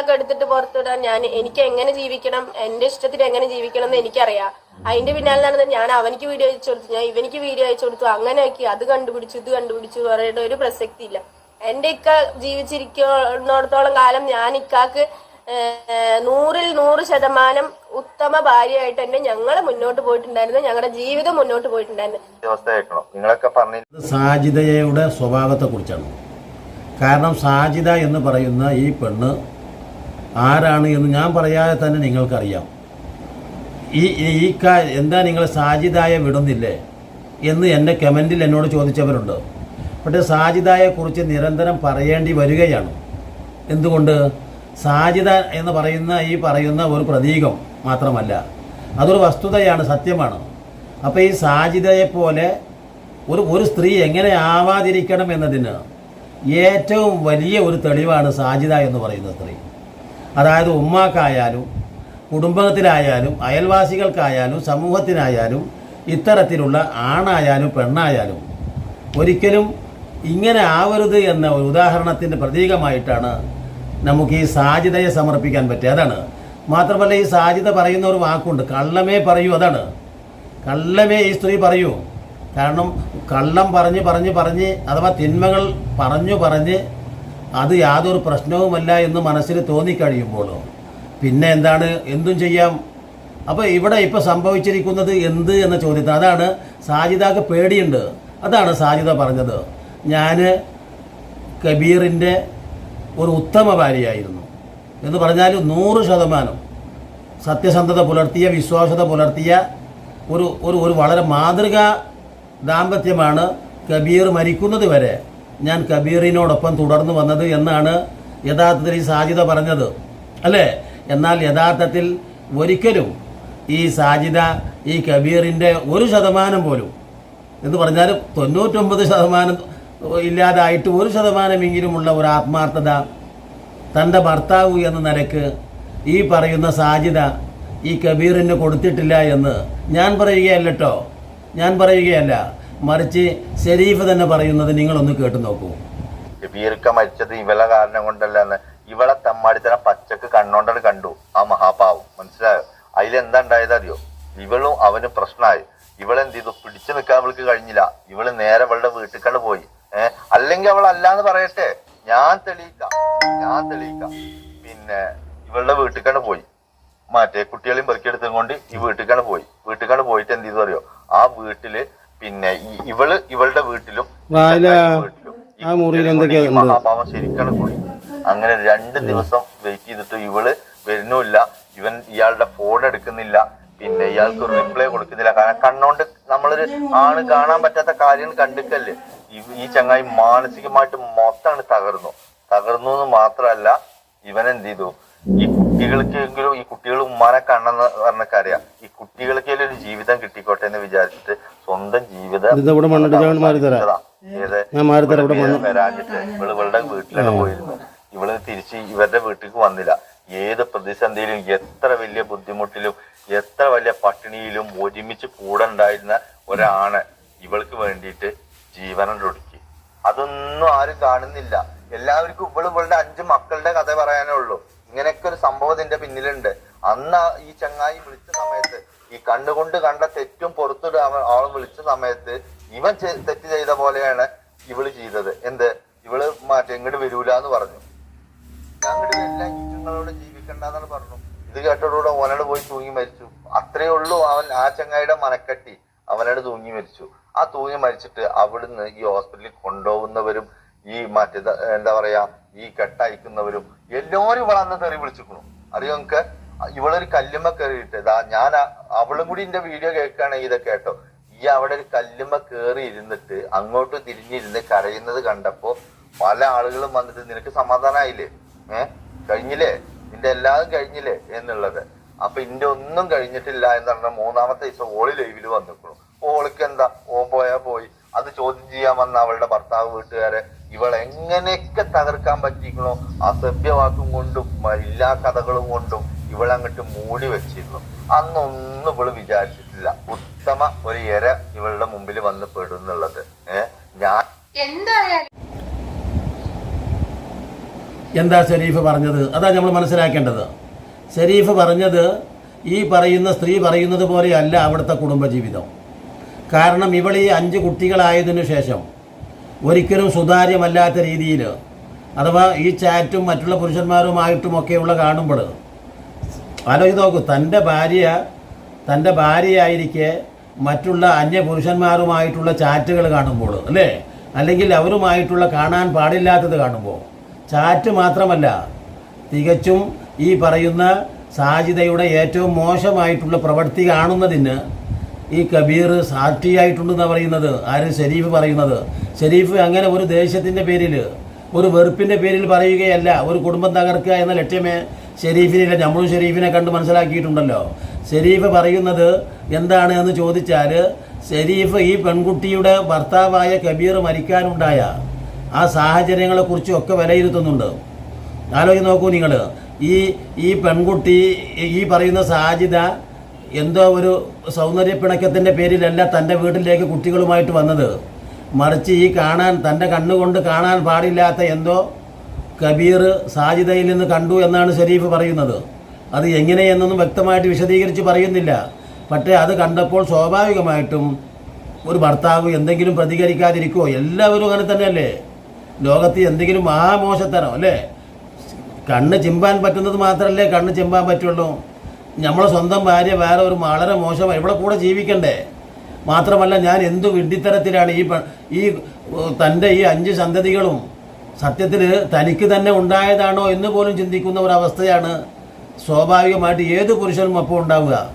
ഒക്കെ എടുത്തിട്ട് പുറത്തുവിടാൻ ഞാൻ എനിക്ക് എങ്ങനെ ജീവിക്കണം എന്റെ ഇഷ്ടത്തിൽ എങ്ങനെ ജീവിക്കണം എന്ന് എനിക്കറിയാം. അതിന്റെ പിന്നാലെ നടന്ന് ഞാൻ അവനിക്ക് വീഡിയോ അയച്ചു കൊടുത്തു ഞാൻ ഇവനിക്ക് വീഡിയോ അയച്ചു കൊടുത്തു. അങ്ങനെ ആക്കി അത് കണ്ടുപിടിച്ചു ഇത് കണ്ടുപിടിച്ചു പറയേണ്ട ഒരു പ്രസക്തി ഇല്ല. എന്റെ ഇക്ക ജീവിച്ചിരിക്കുന്നിടത്തോളം കാലം ഞാൻ ഇക്കാക്ക് നൂറിൽ നൂറ് ശതമാനം ഉത്തമ ഭാര്യയായിട്ട് തന്നെ ഞങ്ങൾ മുന്നോട്ട് പോയിട്ടുണ്ടായിരുന്നു. ഞങ്ങളുടെ ജീവിതം മുന്നോട്ട് പോയിട്ടുണ്ടായിരുന്നു. അവസ്ഥ സ്വഭാവത്തെ നിങ്ങളൊക്കെ സ്വഭാവത്തെക്കുറിച്ചാണ്. കാരണം സാജിത എന്ന് പറയുന്ന ഈ പെണ്ണ് ആരാണ് എന്ന് ഞാൻ പറയാതെ തന്നെ നിങ്ങൾക്കറിയാം. ഈ ഈ- കാ എന്താ നിങ്ങൾ സാജിദായ വിടുന്നില്ലേ എന്ന് എന്റെ കമന്റിൽ എന്നോട് ചോദിച്ചവരുണ്ട്. പക്ഷേ സാജിദായെക്കുറിച്ച് നിരന്തരം പറയേണ്ടി വരികയാണ്. എന്തുകൊണ്ട്? സാജിദ എന്ന് പറയുന്ന ഈ പറയുന്ന ഒരു പ്രതീകം മാത്രമല്ല. അതൊരു വസ്തുതയാണ് സത്യമാണ്. അപ്പോൾ ഈ സാജിദയെപ്പോലെ ഒരു ഒരു സ്ത്രീ എങ്ങനെ ആവാതിരിക്കണം എന്നതിന് ഏറ്റവും വലിയ ഒരു തെളിവാണ് സാജിദ എന്ന് പറയുന്ന സ്ത്രീ. അതായത് ഉമ്മാക്കായാലും കുടുംബത്തിലായാലും അയൽവാസികൾക്കായാലും സമൂഹത്തിനായാലും ഇത്തരത്തിലുള്ള ആണായാലും പെണ്ണായാലും ഒരിക്കലും ഇങ്ങനെ ആവരുത് എന്ന ഒരു ഉദാഹരണത്തിന്റെ പ്രതീകമായിട്ടാണ് നമുക്ക് ഈ സാജിതയെ സമർപ്പിക്കാൻ പറ്റുക അതാണ്. മാത്രമല്ല ഈ സാജിത പറയുന്ന ഒരു വാക്കുണ്ട്. കള്ളമേ പറയൂ. അതാണ്. കള്ളമേ ഈ സ്ത്രീ പറയൂ. കാരണം കള്ളം പറഞ്ഞ് പറഞ്ഞ് പറഞ്ഞ് അഥവാ തിന്മകൾ പറഞ്ഞു പറഞ്ഞ് അത് യാതൊരു പ്രശ്നവുമല്ല എന്ന് മനസ്സിൽ തോന്നിക്കഴിയുമ്പോൾ പിന്നെ എന്താണ്? എന്തും ചെയ്യാം. അപ്പോൾ ഇവിടെ ഇപ്പോൾ സംഭവിച്ചിരിക്കുന്നത് എന്ത് എന്ന ചോദ്യത്തിന് അതാണ് സാജിദക്ക് പേടിയുണ്ട്. അതാണ് സാജിദ പറഞ്ഞത്. ഞാൻ കബീറിന്റെ ഒരു ഉത്തമ ഭാര്യയായിരുന്നു. എന്ന് പറഞ്ഞാൽ നൂറ് ശതമാനം സത്യസന്ധത പുലർത്തിയ വിശ്വാസത പുലർത്തിയ ഒരു ഒരു ഒരു വളരെ മാതൃക ദാമ്പത്യമാണ് കബീർ മരിക്കുന്നത് വരെ ഞാൻ കബീറിനോടൊപ്പം തുടർന്നു വന്നത് എന്നാണ് യഥാർത്ഥത്തിൽ ഈ സാജിദ പറഞ്ഞത്. അല്ലേ? എന്നാൽ യഥാർത്ഥത്തിൽ ഒരിക്കലും ഈ സാജിദ ഈ കബീറിന്റെ ഒരു ശതമാനം പോലും എന്ന് പറഞ്ഞാൽ തൊണ്ണൂറ്റൊമ്പത് ശതമാനം ഇല്ലാതായിട്ട് ഒരു ശതമാനമെങ്കിലുമുള്ള ഒരു ആത്മാർത്ഥത തന്റെ ഭർത്താവ് എന്ന നിലയ്ക്ക് ഈ പറയുന്ന സാജിദ ഈ കബീറിന് കൊടുത്തിട്ടില്ല എന്ന് ഞാൻ പറയുകയല്ലോ ഞാൻ പറയുകയല്ല. മറിച്ച് ഷെരീഫ് തന്നെ പറയുന്നത് നിങ്ങളൊന്ന് കേട്ടു നോക്കൂ. ബീർക്ക മരിച്ചത് ഇവളെ കാരണം കൊണ്ടല്ലെന്ന്. ഇവളെ തെമ്മാടിത്തരം പച്ചക്ക് കണ്ണോണ്ടത് കണ്ടു. ആ മഹാപാവം. മനസ്സിലായോ? അതിലെന്താ ഉണ്ടായത് അറിയോ ഇവളും അവന് പ്രശ്നമായി. ഇവളെന്ത് ചെയ്തു പിടിച്ചു നിൽക്കാൻ അവൾക്ക് കഴിഞ്ഞില്ല. ഇവൾ നേരെ അവളുടെ വീട്ടിൽ പോയി. ഏഹ് അല്ലെങ്കിൽ അവൾ അല്ലാന്ന് പറയട്ടെ. ഞാൻ തെളിയിക്കാം. ഞാൻ തെളിയിക്കാം. പിന്നെ ഇവളുടെ വീട്ടിൽ പോയി. മറ്റേ കുട്ടികളെയും പെറുക്കിയെടുത്തും കൊണ്ട് ഈ വീട്ടിൽ പോയി. വീട്ടിൽ പോയിട്ട് എന്ത് ചെയ്തു അറിയോ? ആ വീട്ടിൽ പിന്നെ ഇവൾ ഇവളുടെ വീട്ടിലും ആ മുറിയിൽ എന്തൊക്കെയാ? മഹാപാവം ശരിക്കാണ് കൂടി. അങ്ങനെ രണ്ട് ദിവസം വെയിറ്റ് ചെയ്തിട്ട് ഇവൾ വരുന്നില്ല ഇവൻ ഇയാളുടെ ഫോൺ എടുക്കുന്നില്ല. പിന്നെ ഇയാൾക്ക് ഒരു റിപ്ലൈ കൊടുക്കുന്നില്ല. കാരണം കണ്ണോണ്ട് നമ്മളൊരു ആണ് കാണാൻ പറ്റാത്ത കാര്യം കണ്ടിട്ടല്ലേ? ഈ- ചങ്ങായി മാനസികമായിട്ട് മൊത്തമാണ് തകർന്നു. തകർന്നു എന്ന് മാത്രമല്ല ഇവൻ എന്ത് ചെയ്തു? ഈ കുട്ടികൾക്കെങ്കിലും ഈ കുട്ടികൾ ഉമ്മാനെ കണ്ണെന്ന് പറഞ്ഞക്കറിയാം ഈ കുട്ടികൾക്കെങ്കിലും ഒരു ജീവിതം കിട്ടിക്കോട്ടെ എന്ന് വിചാരിച്ചിട്ട് സ്വന്തം ജീവിതം ഇത് ഇവിടെ മണ്ണിട്ട് ഞാൻ മാറി തരാം. ഞാൻ മാറി തരാം, ഇവിടെ മണ്ണ്. ഇവൾ ഇവളുടെ വീട്ടിലാണ് പോയിരുന്നു ഇവൾ തിരിച്ച് ഇവരുടെ വീട്ടിലേക്ക് വന്നില്ല. ഏത് പ്രതിസന്ധിയിലും എത്ര വലിയ ബുദ്ധിമുട്ടിലും എത്ര വലിയ പട്ടിണിയിലും ഒരുമിച്ച് കൂടെ ഉണ്ടായിരുന്ന ഒരാണ് ഇവൾക്ക് വേണ്ടിയിട്ട് ജീവനം ഒടുക്കി. അതൊന്നും ആരും കാണുന്നില്ല. എല്ലാവർക്കും ഇവൾ ഇവളുടെ അഞ്ച് മക്കളുടെ കഥ പറയാനേ ഉള്ളൂ. ഇങ്ങനെയൊക്കെ ഒരു സംഭവം ഇതിന്റെ പിന്നിലുണ്ട്. അന്ന് ഈ ചങ്ങായി വിളിച്ച സമയത്ത് ഈ കണ്ണുകൊണ്ട് കണ്ട തെറ്റും പുറത്തൊരു ആളെ വിളിച്ച സമയത്ത് തെറ്റ് ചെയ്ത പോലെയാണ് ഇവൾ ചെയ്തത്. എന്ത്? ഇവൾ മാറ്റം ഇങ്ങോട്ട് വരൂല എന്ന് പറഞ്ഞു. ഞാൻ ഇങ്ങോട്ട് വരില്ല. ജീവിക്കണ്ടെന്നാണ് പറഞ്ഞു. ഇത് കേട്ടോടുകൂടെ ഓനോട് പോയി തൂങ്ങി മരിച്ചു. അത്രേ ഉള്ളൂ അവൻ ആ ചങ്ങായിയുടെ മനക്കെട്ടി. അവനോട് തൂങ്ങി മരിച്ചു. ആ തൂങ്ങി മരിച്ചിട്ട് അവിടുന്ന് ഈ ഹോസ്പിറ്റലിൽ കൊണ്ടുപോകുന്നവരും ഈ മറ്റേ എന്താ പറയാ ഈ കെട്ടയക്കുന്നവരും എല്ലാവരും ഇവളെ അന്ന് തെറി വിളിച്ചിരിക്കണു അറിയോ നിങ്ങക്ക്? ഇവളൊരു കല്ലുമ്മ കയറിയിട്ട് ഞാൻ അവളും കൂടി എന്റെ വീഡിയോ കേൾക്കുകയാണെങ്കിൽ ഇതൊക്കെ കേട്ടോ. ഈ അവിടെ ഒരു കല്ലുമ്മ കയറി ഇരുന്നിട്ട് അങ്ങോട്ട് തിരിഞ്ഞിരുന്ന് കരയുന്നത് കണ്ടപ്പോ പല ആളുകളും വന്നിട്ട് നിനക്ക് സമാധാനമായില്ലേ ഏ? കഴിഞ്ഞില്ലേ? നിന്റെ എല്ലാതും കഴിഞ്ഞില്ലേ? എന്നുള്ളത്. അപ്പൊ ഇന്റെ ഒന്നും കഴിഞ്ഞിട്ടില്ല എന്ന് പറഞ്ഞ മൂന്നാമത്തെ ദിവസം ഓളി ലൈവിൽ വന്നിക്കണു. ഓൾക്ക് എന്താ? ഓ പോയാ പോയി. അത് ചോദ്യം ചെയ്യാൻ വന്ന അവളുടെ ഭർത്താവ് വീട്ടുകാരെ ഇവൾ എങ്ങനെയൊക്കെ തകർക്കാൻ പറ്റിക്കണോ? അസഭ്യവാക്കും കൊണ്ടും എല്ലാ കഥകളും കൊണ്ടും ഇവളങ്ങോട്ട് മൂടി വെച്ചിരുന്നു. അന്നൊന്നും ഇവൾ വിചാരിച്ചിട്ടില്ല. ഉത്തമ ഒരു ഇര ഇവളുടെ മുമ്പിൽ വന്ന് പെടുന്നുള്ളത്. ഏഹ് ഞാൻ എന്തായാലും എന്താ ഷെരീഫ് പറഞ്ഞത്? അതാ നമ്മൾ മനസ്സിലാക്കേണ്ടത്. ഷെരീഫ് പറഞ്ഞത് ഈ പറയുന്ന സ്ത്രീ പറയുന്നത് പോലെയല്ല അവിടുത്തെ കുടുംബജീവിതം. കാരണം ഇവൾ ഈ അഞ്ച് കുട്ടികളായതിനു ശേഷം ഒരിക്കലും സുതാര്യമല്ലാത്ത രീതിയിൽ അഥവാ ഈ ചാറ്റും മറ്റുള്ള പുരുഷന്മാരുമായിട്ടുമൊക്കെയുള്ള കാണുമ്പോൾ ആലോചിച്ച് നോക്കൂ തന്റെ ഭാര്യ തന്റെ ഭാര്യയായിരിക്കെ മറ്റുള്ള അന്യ പുരുഷന്മാരുമായിട്ടുള്ള ചാറ്റുകൾ കാണുമ്പോൾ അല്ലേ? അല്ലെങ്കിൽ അവരുമായിട്ടുള്ള കാണാൻ പാടില്ലാത്തത് കാണുമ്പോൾ ചാറ്റ് മാത്രമല്ല തികച്ചും ഈ പറയുന്ന സാജിതയുടെ ഏറ്റവും മോശമായിട്ടുള്ള പ്രവൃത്തി കാണുന്നതിന് ഈ കബീർ സാക്ഷിയായിട്ടുണ്ടെന്നാണ് പറയുന്നത്. ആര്? ഷെരീഫ് പറയുന്നത്. ഷെരീഫ് അങ്ങനെ ഒരു ദേഷ്യത്തിന്റെ പേരിൽ ഒരു വെറുപ്പിന്റെ പേരിൽ പറയുകയല്ല ഒരു കുടുംബം തകർക്കുക എന്ന ലക്ഷ്യമേ ഷെരീഫിനില്ല നമ്മളും ഷെരീഫിനെ കണ്ട് മനസ്സിലാക്കിയിട്ടുണ്ടല്ലോ. ഷെരീഫ് പറയുന്നത് എന്താണ് എന്ന് ചോദിച്ചാൽ ഷെരീഫ് ഈ പെൺകുട്ടിയുടെ ഭർത്താവായ കബീർ മരിക്കാനുണ്ടായ ആ സാഹചര്യങ്ങളെക്കുറിച്ചൊക്കെ വിലയിരുത്തുന്നുണ്ട്. ആലോചിച്ച് നോക്കൂ നിങ്ങൾ ഈ ഈ പെൺകുട്ടി ഈ പറയുന്ന സാജിത എന്തോ ഒരു സൗന്ദര്യപ്പിണക്കത്തിന്റെ പേരിലല്ല തന്റെ വീട്ടിലേക്ക് കുട്ടികളുമായിട്ട് വന്നത്. മറിച്ച് ഈ കാണാൻ തന്റെ കണ്ണുകൊണ്ട് കാണാൻ പാടില്ലാത്ത എന്തോ കബീർ സാജിദയിൽ നിന്ന് കണ്ടു എന്നാണ് ഷെരീഫ് പറയുന്നത്. അത് എങ്ങനെയെന്നൊന്നും വ്യക്തമായിട്ട് വിശദീകരിച്ച് പറയുന്നില്ല. പക്ഷേ അത് കണ്ടപ്പോൾ സ്വാഭാവികമായിട്ടും ഒരു ഭർത്താവ് എന്തെങ്കിലും പ്രതികരിക്കാതിരിക്കുമോ എല്ലാവരും അങ്ങനെ തന്നെയല്ലേ? ലോകത്ത് എന്തെങ്കിലും മഹാമോശത്തരം അല്ലേ? കണ്ണ് ചിമ്പാൻ പറ്റുന്നത് മാത്രമല്ലേ കണ്ണ് ചിമ്പാൻ പറ്റുള്ളൂ? നമ്മളെ സ്വന്തം ഭാര്യ വേറെ ഒരു വളരെ മോശമായി ഇവിടെ കൂടെ ജീവിക്കണ്ടേ? മാത്രമല്ല ഞാൻ എന്തു വിഡ്ഢിത്തരത്തിലാണ് ഈ ഈ തന്റെ ഈ അഞ്ച് സന്തതികളും സത്യത്തിൽ തനിക്ക് തന്നെ ഉണ്ടായതാണോ എന്ന് പോലും ചിന്തിക്കുന്ന ഒരവസ്ഥയാണ് സ്വാഭാവികമായിട്ട് ഏത് പുരുഷനും അപ്പോൾ ഉണ്ടാവുക.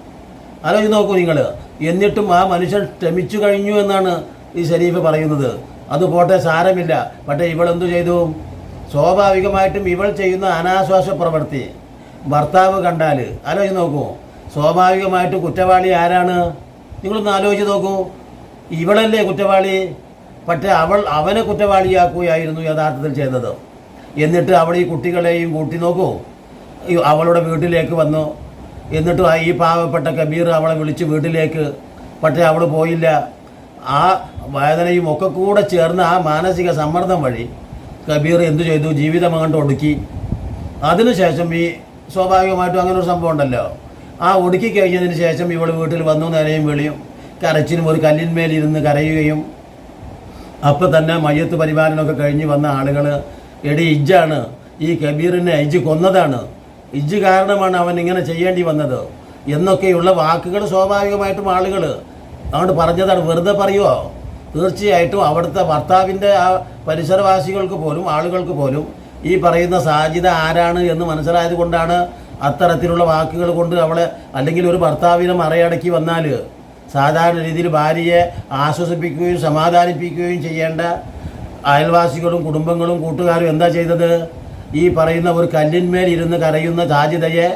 ആലോചിച്ച് നോക്കൂ നിങ്ങൾ. എന്നിട്ടും ആ മനുഷ്യൻ ക്ഷമിച്ചു കഴിഞ്ഞു എന്നാണ് ഈ ഷരീഫ് പറയുന്നത്. അത് പോട്ടെ സാരമില്ല. പക്ഷേ ഇവളെന്തു ചെയ്തു? സ്വാഭാവികമായിട്ടും ഇവൾ ചെയ്യുന്ന അനാശ്വാസ പ്രവൃത്തി. ഭർത്താവ് കണ്ടാൽ. ആലോചിച്ച് നോക്കൂ. സ്വാഭാവികമായിട്ട് കുറ്റവാളി ആരാണ്? നിങ്ങളൊന്ന് ആലോചിച്ച് നോക്കൂ. ഇവളല്ലേ കുറ്റവാളി? പക്ഷേ അവൾ അവനെ കുറ്റവാളിയാക്കുകയായിരുന്നു യഥാർത്ഥത്തിൽ ചെയ്തത്. എന്നിട്ട് അവൾ ഈ കുട്ടികളെയും കൂട്ടി നോക്കൂ. അവളുടെ വീട്ടിലേക്ക് വന്നു. എന്നിട്ട് ഈ പാവപ്പെട്ട കബീർ അവളെ വിളിച്ച് വീട്ടിലേക്ക്. പക്ഷേ അവൾ പോയില്ല. ആ വേദനയും ഒക്കെ കൂടെ ചേർന്ന് ആ മാനസിക സമ്മർദ്ദം വഴി കബീർ എന്തു ചെയ്തു? ജീവിതം അങ്ങോട്ട് ഒടുക്കി. അതിനുശേഷം ഈ സ്വാഭാവികമായിട്ടും അങ്ങനെ ഒരു സംഭവം ഉണ്ടല്ലോ. ആ ഒടുക്കി കഴിഞ്ഞതിന് ശേഷം ഇവൾ വീട്ടിൽ വന്നു നിലയും വിളിയും കരച്ചിനും ഒരു കല്ലിന്മേലിരുന്ന് കരയുകയും അപ്പോൾ തന്നെ മയ്യത്ത് പരിപാലനമൊക്കെ കഴിഞ്ഞ് വന്ന ആളുകൾ എടി ഇജ്ജാണ് ഈ കബീറിനെ ഇജ്ജ് കൊന്നതാണ്. ഇജ്ജ് കാരണമാണ് അവൻ ഇങ്ങനെ ചെയ്യേണ്ടി വന്നത്. എന്നൊക്കെയുള്ള വാക്കുകൾ സ്വാഭാവികമായിട്ടും ആളുകൾ അതുകൊണ്ട് പറഞ്ഞതാണ് വെറുതെ പറയുമോ തീർച്ചയായിട്ടും അവിടുത്തെ ഭർത്താവിന്റെ ആ പരിസരവാസികൾക്ക് പോലും ആളുകൾക്ക് പോലും ഈ പറയുന്ന സാജിത ആരാണ് എന്ന് മനസ്സിലായത് കൊണ്ടാണ് അത്തരത്തിലുള്ള വാക്കുകൾ കൊണ്ട് അവളെ അല്ലെങ്കിൽ ഒരു ഭർത്താവിനെ മറയടക്കി വന്നാൽ സാധാരണ രീതിയിൽ ഭാര്യയെ ആശ്വസിപ്പിക്കുകയും സമാധാനിപ്പിക്കുകയും ചെയ്യേണ്ട അയൽവാസികളും കുടുംബങ്ങളും കൂട്ടുകാരും എന്താ ചെയ്തത്? ഈ പറയുന്ന ഒരു കല്ലിന്മേൽ ഇരുന്ന് കരയുന്ന സാധ്യതയെ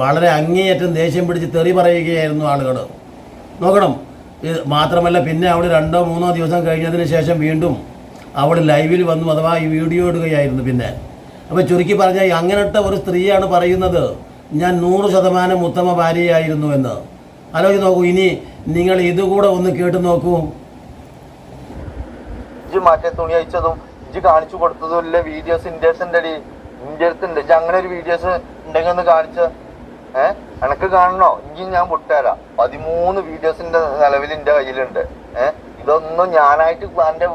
വളരെ അങ്ങേയറ്റം ദേഷ്യം പിടിച്ച് തെറി പറയുകയായിരുന്നു ആളുകൾ നോക്കണം. ഇത് മാത്രമല്ല പിന്നെ അവൾ രണ്ടോ മൂന്നോ ദിവസം കഴിഞ്ഞതിന് ശേഷം വീണ്ടും അവൾ ലൈവിൽ വന്നു അഥവാ ഈ വീഡിയോ ഇടുകയായിരുന്നു പിന്നെ. അപ്പോൾ ചുരുക്കി പറഞ്ഞാൽ അങ്ങനത്തെ ഒരു സ്ത്രീയാണ് പറയുന്നത് ഞാൻ നൂറ് ശതമാനം ഉത്തമ ഭാര്യയായിരുന്നു എന്ന്. ആലോചിച്ച് നോക്കൂ. ഇനി നിങ്ങൾ ഇതുകൂടെ ഒന്ന് കേട്ട് നോക്കൂ. ഇജ്ജ് മറ്റേ തുണി അയച്ചതും ഇജ്ജ് കാണിച്ചു കൊടുത്തതും ഇല്ല? വീഡിയോസ് ഇന്ത്യസിന്റെ അടി ഇന്ത്യത്തുണ്ട് അങ്ങനെ ഒരു വീഡിയോസ് ഉണ്ടെങ്കിൽ ഒന്ന് കാണിച്ച. ഏഹ് എനക്ക് കാണണോ? ഇഞ്ചി ഞാൻ പൊട്ടുതരാം പതിമൂന്ന് വീഡിയോസിന്റെ നിലവിൽ എന്റെ കയ്യിലുണ്ട്. ഏഹ് ഇതൊന്നും ഞാനായിട്ട് എന്റെ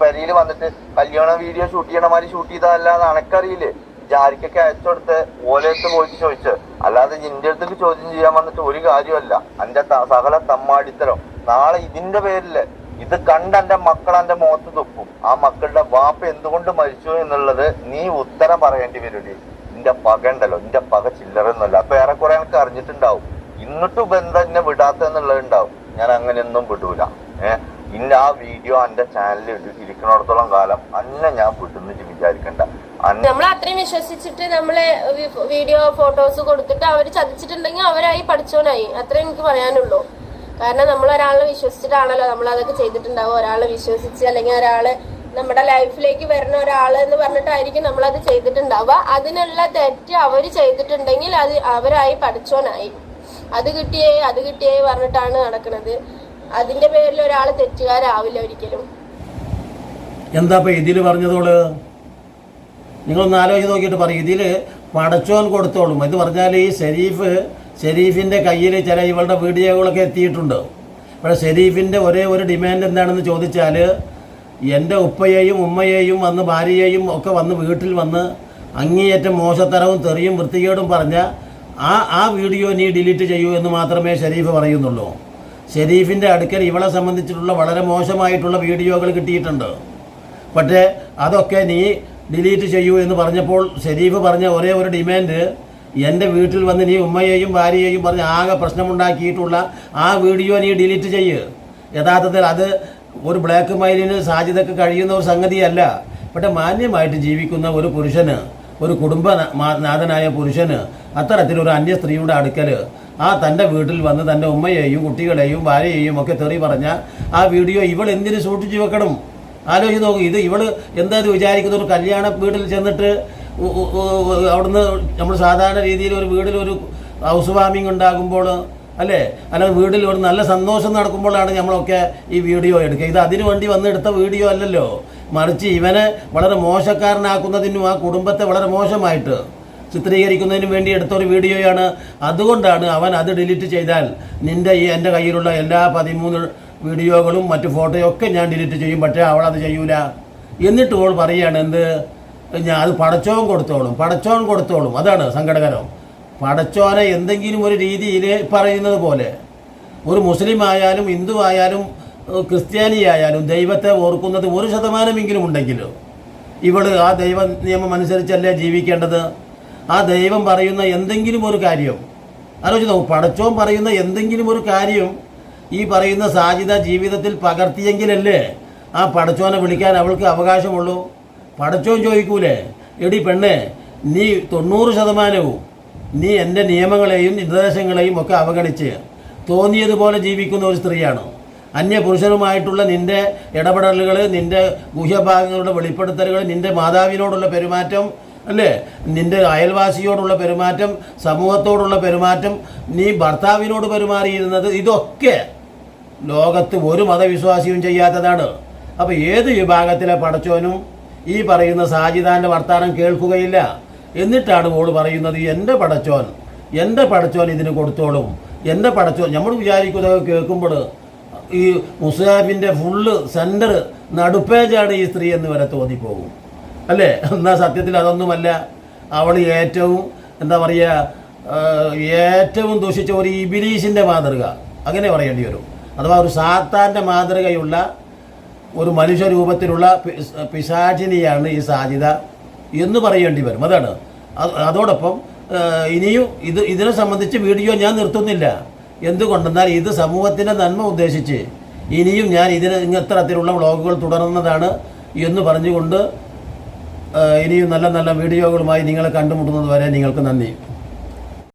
പെരിയിൽ വന്നിട്ട് കല്യാണ വീഡിയോ ഷൂട്ട് ചെയ്യണമാതിരി ഷൂട്ട് ചെയ്തതല്ലാതെ എനക്കറിയില്ലേ ജാരിക്കൊക്കെ അയച്ചെടുത്ത് ഓലത്ത് പോയിട്ട് ചോദിച്ച്. അല്ലാതെ നിന്റെ അടുത്തേക്ക് ചോദ്യം ചെയ്യാൻ വന്നിട്ട് ഒരു കാര്യമല്ല. എന്റെ സകല തമ്മാടിത്തരം. നാളെ ഇതിന്റെ പേരിൽ ഇത് കണ്ട എന്റെ മക്കൾ എന്റെ മുഖത്ത് തുപ്പും. ആ മക്കളുടെ വാപ്പ എന്തുകൊണ്ട് മരിച്ചു എന്നുള്ളത് നീ ഉത്തരം പറയേണ്ടി വരൂടി നിന്റെ പക ഉണ്ടല്ലോ. നിന്റെ പക ചില്ലറൊന്നുമല്ല അപ്പൊ ഏറെക്കുറെ എനിക്ക് അറിഞ്ഞിട്ടുണ്ടാവും. ഇന്നിട്ട് ബന്ധം എന്നെ വിടാത്ത എന്നുള്ളത് ഉണ്ടാവും. ഞാൻ അങ്ങനെയൊന്നും വിടൂല. ഏഹ് ഇന്ന ആ വീഡിയോ എന്റെ ചാനലിൽ ഇരിക്കുന്നിടത്തോളം കാലം അന്നെ ഞാൻ വിടുന്നു വിചാരിക്കണ്ട. നമ്മൾ അത്രയും വിശ്വസിച്ചിട്ട് നമ്മളെ വീഡിയോ ഫോട്ടോസ് കൊടുത്തിട്ട് അവർ ചതിച്ചിട്ടുണ്ടെങ്കിൽ അവരായി പഠിച്ചോനായി അത്രേ എനിക്ക് പറയാനുള്ളൂ. കാരണം നമ്മൾ ഒരാളെ വിശ്വസിച്ചിട്ടാണല്ലോ നമ്മൾ അതൊക്കെ ചെയ്തിട്ടുണ്ടാവും ഒരാളെ വിശ്വസിച്ച് അല്ലെങ്കിൽ ഒരാൾ നമ്മുടെ ലൈഫിലേക്ക് വരുന്ന ഒരാൾ എന്ന് പറഞ്ഞിട്ടായിരിക്കും നമ്മൾ അത് ചെയ്തിട്ടുണ്ടാവുക. അതിനുള്ള തെറ്റ് അവർ ചെയ്തിട്ടുണ്ടെങ്കിൽ അത് അവരായി പഠിച്ചോനായി അത് കിട്ടിയേ അത് കിട്ടിയേ പറഞ്ഞിട്ടാണ് നടക്കുന്നത് അതിന്റെ പേരിൽ ഒരാൾ തെറ്റുകാരാവില്ല ഒരിക്കലും. എന്താ ഇതിൽ പറഞ്ഞതോൾ? നിങ്ങളൊന്ന് ആലോചിച്ച് നോക്കിയിട്ട് പറയും. ഇതിൽ പടച്ചോൻ കൊടുത്തോളും. ഇത് പറഞ്ഞാൽ ഈ ഷെരീഫ് ഷെരീഫിന്റെ കയ്യിൽ ചില ഇവളുടെ വീഡിയോകളൊക്കെ എത്തിയിട്ടുണ്ട്. പക്ഷേ ഷെരീഫിന്റെ ഒരേ ഒരു ഡിമാൻഡ് എന്താണെന്ന് ചോദിച്ചാൽ എന്റെ ഉപ്പയെയും ഉമ്മയെയും വന്ന് ഭാര്യയെയും ഒക്കെ വന്ന് വീട്ടിൽ വന്ന് അങ്ങേയറ്റം മോശത്തരവും തെറിയും വൃത്തികേടും പറഞ്ഞ ആ ആ വീഡിയോ നീ ഡിലീറ്റ് ചെയ്യൂ എന്ന് മാത്രമേ ഷെരീഫ് പറയുന്നുള്ളൂ. ഷെരീഫിന്റെ അടുക്കൽ ഇവളെ സംബന്ധിച്ചിട്ടുള്ള വളരെ മോശമായിട്ടുള്ള വീഡിയോകൾ കിട്ടിയിട്ടുണ്ട്. പക്ഷേ അതൊക്കെ നീ ഡിലീറ്റ് ചെയ്യൂ എന്ന് പറഞ്ഞപ്പോൾ ഷെരീഫ് പറഞ്ഞ ഒരേ ഒരു ഡിമാൻഡ് എന്റെ വീട്ടിൽ വന്ന് നീ ഉമ്മയെയും ഭാര്യയെയും പറഞ്ഞ് ആകെ പ്രശ്നമുണ്ടാക്കിയിട്ടുള്ള ആ വീഡിയോ നീ ഡിലീറ്റ് ചെയ്യ്. യഥാർത്ഥത്തിൽ അത് ഒരു ബ്ലാക്ക് മെയിലിന് സാധ്യതക്ക് കഴിയുന്ന ഒരു സംഗതിയല്ല. പക്ഷേ മാന്യമായിട്ട് ജീവിക്കുന്ന ഒരു പുരുഷന് ഒരു കുടുംബ നാഥനായ പുരുഷന് അത്തരത്തിലൊരു അന്യ സ്ത്രീയുടെ അടുക്കൽ ആ തന്റെ വീട്ടിൽ വന്ന് തന്റെ ഉമ്മയെയും കുട്ടികളെയും ഭാര്യയെയും ഒക്കെ തെറി പറഞ്ഞ ആ വീഡിയോ ഇവൾ എന്തിനു സൂക്ഷിച്ചു വെക്കണം? ആലോചിച്ച് നോക്കും ഇത് ഇവൾ എന്താ ഇത് വിചാരിക്കുന്ന? ഒരു കല്യാണ വീട്ടിൽ ചെന്നിട്ട് അവിടുന്ന് നമ്മൾ സാധാരണ രീതിയിൽ ഒരു വീട്ടിൽ ഒരു ഹൗസ് വാമിംഗ് ഉണ്ടാകുമ്പോൾ അല്ലേ? അല്ലെങ്കിൽ വീട്ടിൽ ഒരു നല്ല സന്തോഷം നടക്കുമ്പോഴാണ് നമ്മളൊക്കെ ഈ വീഡിയോ എടുക്കുക. ഇത് അതിനു വേണ്ടി വന്നെടുത്ത വീഡിയോ അല്ലല്ലോ. മറിച്ച് ഇവനെ വളരെ മോശക്കാരനാക്കുന്നതിനും ആ കുടുംബത്തെ വളരെ മോശമായിട്ട് ചിത്രീകരിക്കുന്നതിനും വേണ്ടി എടുത്ത ഒരു വീഡിയോയാണ്. അതുകൊണ്ടാണ് അവൻ അത് ഡിലീറ്റ് ചെയ്താൽ നിന്റെ ഈ എന്റെ കയ്യിലുള്ള എല്ലാ പതിമൂന്ന് വീഡിയോകളും മറ്റ് ഫോട്ടോയും ഒക്കെ ഞാൻ ഡിലീറ്റ് ചെയ്യും പക്ഷേ അവളത് ചെയ്യൂല. എന്നിട്ട് അവൾ പറയുകയാണ് എന്ത്? ഞാൻ അത് പടച്ചോൻ കൊടുത്തോളും പടച്ചോൻ കൊടുത്തോളും. അതാണ് സങ്കടകരം. പടച്ചോനെ എന്തെങ്കിലും ഒരു രീതിയിൽ പറയുന്നത് പോലെ. ഒരു മുസ്ലിം ആയാലും ഹിന്ദു ആയാലും ക്രിസ്ത്യാനി ആയാലും ദൈവത്തെ ഓർക്കുന്നത് ഒരു ശതമാനമെങ്കിലും ഉണ്ടെങ്കിലും? ഇവൾ ആ ദൈവ നിയമം അനുസരിച്ചല്ലേ ജീവിക്കേണ്ടത്? ആ ദൈവം പറയുന്ന എന്തെങ്കിലും ഒരു കാര്യം. ആലോചിച്ച് നോക്കും പടച്ചോൻ പറയുന്ന എന്തെങ്കിലും ഒരു കാര്യം ഈ പറയുന്ന സാജിത ജീവിതത്തിൽ പകർത്തിയെങ്കിലല്ലേ ആ പടച്ചോനെ വിളിക്കാൻ അവൾക്ക് അവകാശമുള്ളൂ? പടച്ചോൻ ചോദിക്കൂലേ? എടി പെണ്ണെ നീ തൊണ്ണൂറ് ശതമാനവും നീ എന്റെ നിയമങ്ങളെയും നിർദ്ദേശങ്ങളെയും ഒക്കെ അവഗണിച്ച് തോന്നിയതുപോലെ ജീവിക്കുന്ന ഒരു സ്ത്രീയാണ്. അന്യ പുരുഷനുമായിട്ടുള്ള നിന്റെ ഇടപെടലുകൾ നിന്റെ ഗുഹ്യഭാഗങ്ങളുടെ വെളിപ്പെടുത്തലുകൾ നിന്റെ മാതാവിനോടുള്ള പെരുമാറ്റം അല്ലേ? നിന്റെ അയൽവാസിയോടുള്ള പെരുമാറ്റം സമൂഹത്തോടുള്ള പെരുമാറ്റം നീ ഭർത്താവിനോട് പെരുമാറിയിരുന്നത് ഇതൊക്കെ ലോകത്ത് ഒരു മതവിശ്വാസിയും ചെയ്യാത്തതാണ്. അപ്പോൾ ഏത് വിഭാഗത്തിലെ പടച്ചോനും ഈ പറയുന്ന സാജിദാന്റെ വർത്താനം കേൾക്കുകയില്ല. എന്നിട്ടാണ് ഓട് പറയുന്നത് എന്റെ പടച്ചോൻ എന്റെ പടച്ചോൻ ഇതിന് കൊടുത്തോളും. എന്റെ പടച്ചോൻ നമ്മൾ വിചാരിക്കുന്നതൊക്കെ കേൾക്കുമ്പോൾ ഈ മുസാഫിന്റെ ഫുള്ള് സെന്റർ നടുപ്പേജാണ് ഈ സ്ത്രീ എന്ന് വരെ തോന്നിപ്പോകും. അല്ലേ? എന്നാൽ സത്യത്തിൽ അതൊന്നുമല്ല. അവൾ ഏറ്റവും എന്താ പറയുക ഏറ്റവും ദുഷിച്ച ഒരു ഇബിലീഷിന്റെ മാതൃക. അങ്ങനെ പറയേണ്ടി വരും. അഥവാ ഒരു സാത്താന്റെ മാതൃകയുള്ള ഒരു മനുഷ്യരൂപത്തിലുള്ള പിശാചിനിയാണ് ഈ സാധ്യത എന്ന് പറയേണ്ടി വരും. അതാണ്. അത് അതോടൊപ്പം ഇനിയും ഇത് ഇതിനെ സംബന്ധിച്ച് വീഡിയോ ഞാൻ നിർത്തുന്നില്ല. എന്തുകൊണ്ടെന്നാൽ ഇത് സമൂഹത്തിന്റെ നന്മ ഉദ്ദേശിച്ച് ഇനിയും ഞാൻ ഇതിന് ഇത്തരത്തിലുള്ള വ്ളോഗുകൾ തുടരുന്നതാണ് എന്ന് പറഞ്ഞുകൊണ്ട് ഇനിയും നല്ല നല്ല വീഡിയോകളുമായി നിങ്ങളെ കണ്ടുമുട്ടുന്നത് വരെ നിങ്ങൾക്ക് നന്ദി.